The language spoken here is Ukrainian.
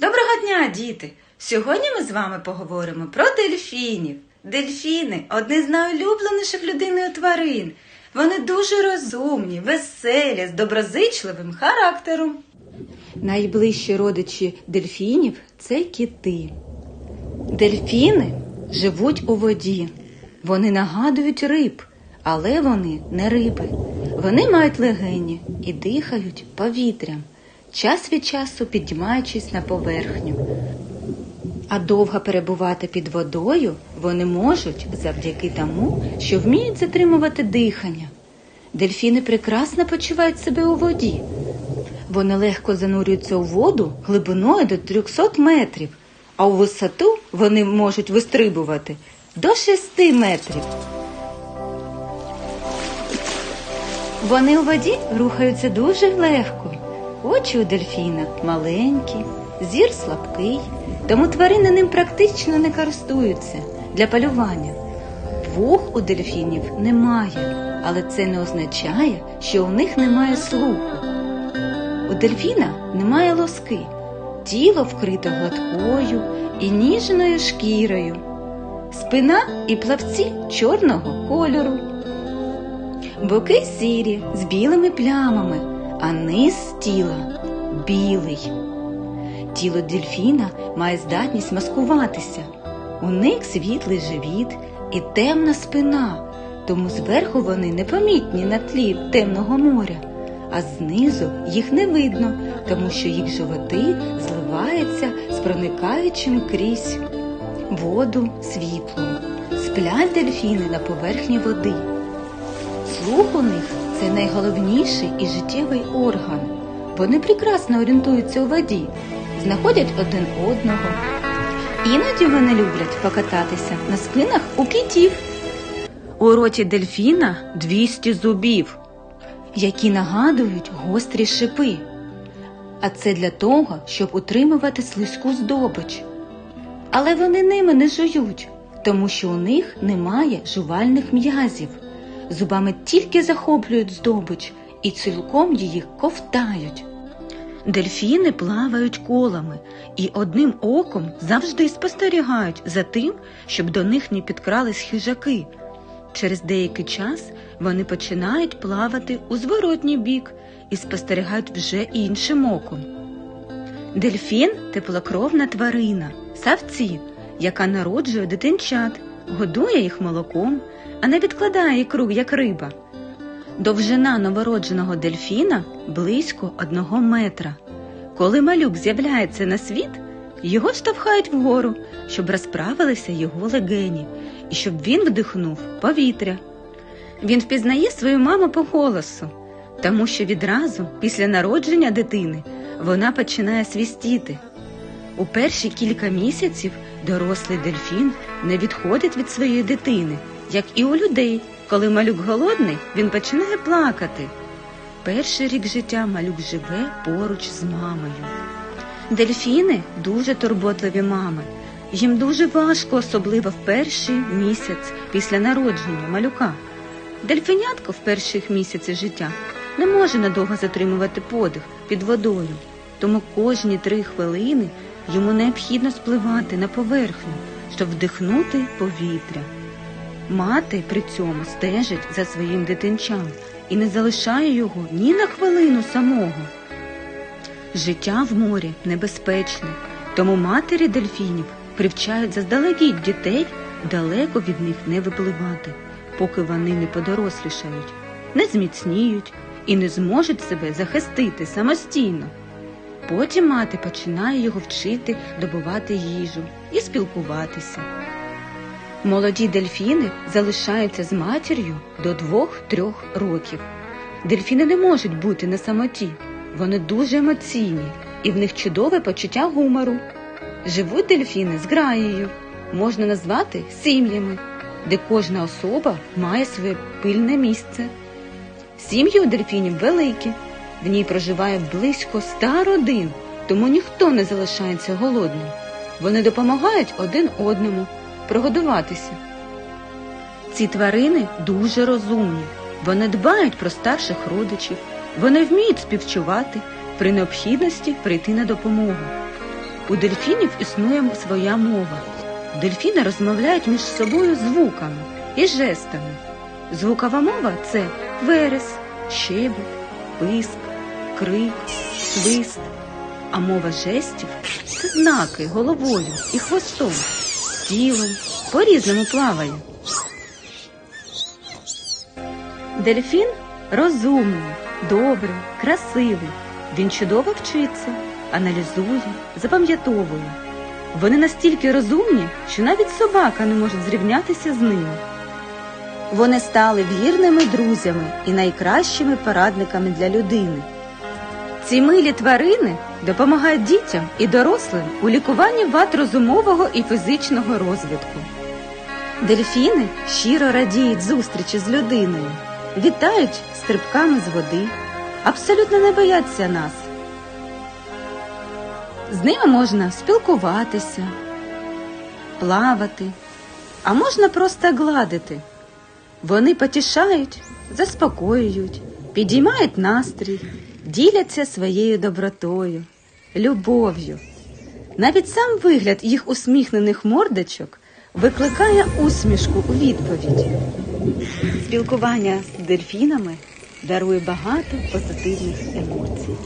Доброго дня, діти! Сьогодні ми з вами поговоримо про дельфінів. Дельфіни одні з найулюбленіших людиною тварин. Вони дуже розумні, веселі, з доброзичливим характером. Найближчі родичі дельфінів це кити. Дельфіни живуть у воді. Вони нагадують риб, але вони не риби. Вони мають легені і дихають повітрям, час від часу піднімаючись на поверхню. А довго перебувати під водою вони можуть завдяки тому, що вміють затримувати дихання. Дельфіни прекрасно почувають себе у воді. Вони легко занурюються у воду глибиною до 300 метрів, а у висоту вони можуть вистрибувати до 6 метрів. Вони у воді рухаються дуже легко. Очі у дельфіна маленькі, зір слабкий, тому тварини ним практично не користуються для полювання. Вух у дельфінів немає, але це не означає, що у них немає слуху. У дельфіна немає лоски, тіло вкрите гладкою і ніжною шкірою, спина і плавці чорного кольору. Боки сірі з білими плямами, а низ тіла білий. Тіло дельфіна має здатність маскуватися. У них світлий живіт і темна спина, тому зверху вони непомітні на тлі темного моря, а знизу їх не видно, тому що їх животи зливаються з проникаючим крізь воду світлом. Сплять дельфіни на поверхні води. Слух у них це найголовніший і життєвий орган. Вони прекрасно орієнтуються у воді, знаходять один одного. Іноді вони люблять покататися на спинах у китів. У роті дельфіна 200 зубів, які нагадують гострі шипи. А це для того, щоб утримувати слизьку здобич. Але вони ними не жують, тому що у них немає жувальних м'язів. Зубами тільки захоплюють здобич і цілком її ковтають. Дельфіни плавають колами і одним оком завжди спостерігають за тим, щоб до них не підкрались хижаки. Через деякий час вони починають плавати у зворотній бік і спостерігають вже іншим оком. Дельфін теплокровна тварина, савці, яка народжує дитинчат, годує їх молоком, а не відкладає ікру, як риба. Довжина новородженого дельфіна близько одного метра. Коли малюк з'являється на світ, його штовхають вгору, щоб розправилися його легені і щоб він вдихнув повітря. Він впізнає свою маму по голосу, тому що відразу після народження дитини вона починає свістіти. У перші кілька місяців дорослий дельфін не відходить від своєї дитини, як і у людей. Коли малюк голодний, він починає плакати. Перший рік життя малюк живе поруч з мамою. Дельфіни дуже турботливі мами. Їм дуже важко, особливо в перший місяць після народження малюка. Дельфінятко в перших місяцях життя не може надовго затримувати подих під водою, тому кожні три хвилини йому необхідно спливати на поверхню, щоб вдихнути повітря. Мати при цьому стежить за своїм дитинчам і не залишає його ні на хвилину самого. Життя в морі небезпечне, тому матері дельфінів привчають заздалегідь дітей далеко від них не випливати, поки вони не подорослішають, не зміцніють і не зможуть себе захистити самостійно. Потім мати починає його вчити добувати їжу і спілкуватися. Молоді дельфіни залишаються з матір'ю до 2-3 років. Дельфіни не можуть бути на самоті. Вони дуже емоційні і в них чудове почуття гумору. Живуть дельфіни з граєю, можна назвати сім'ями, де кожна особа має своє пильне місце. Сім'ї у дельфінів великі, в ній проживає близько ста родин, тому ніхто не залишається голодним. Вони допомагають один одному прогодуватися. Ці тварини дуже розумні. Вони дбають про старших родичів, вони вміють співчувати, при необхідності прийти на допомогу. У дельфінів існує своя мова. Дельфіни розмовляють між собою звуками і жестами. Звукова мова це верес, щебет, писк, крик, свист. А мова жестів це знаки головою і хвостом, тілом, по-різному плаває. Дельфін розумний, добрий, красивий. Він чудово вчиться, аналізує, запам'ятовує. Вони настільки розумні, що навіть собака не може зрівнятися з ними. Вони стали вірними друзями і найкращими порадниками для людини. Ці милі тварини допомагають дітям і дорослим у лікуванні вад розумового і фізичного розвитку. Дельфіни щиро радіють зустрічі з людиною, вітають стрибками з води, абсолютно не бояться нас. З ними можна спілкуватися, плавати, а можна просто гладити. Вони потішають, заспокоюють, підіймають настрій, діляться своєю добротою, любов'ю. Навіть сам вигляд їх усміхнених мордочок викликає усмішку у відповідь. Спілкування з дельфінами дарує багато позитивних емоцій.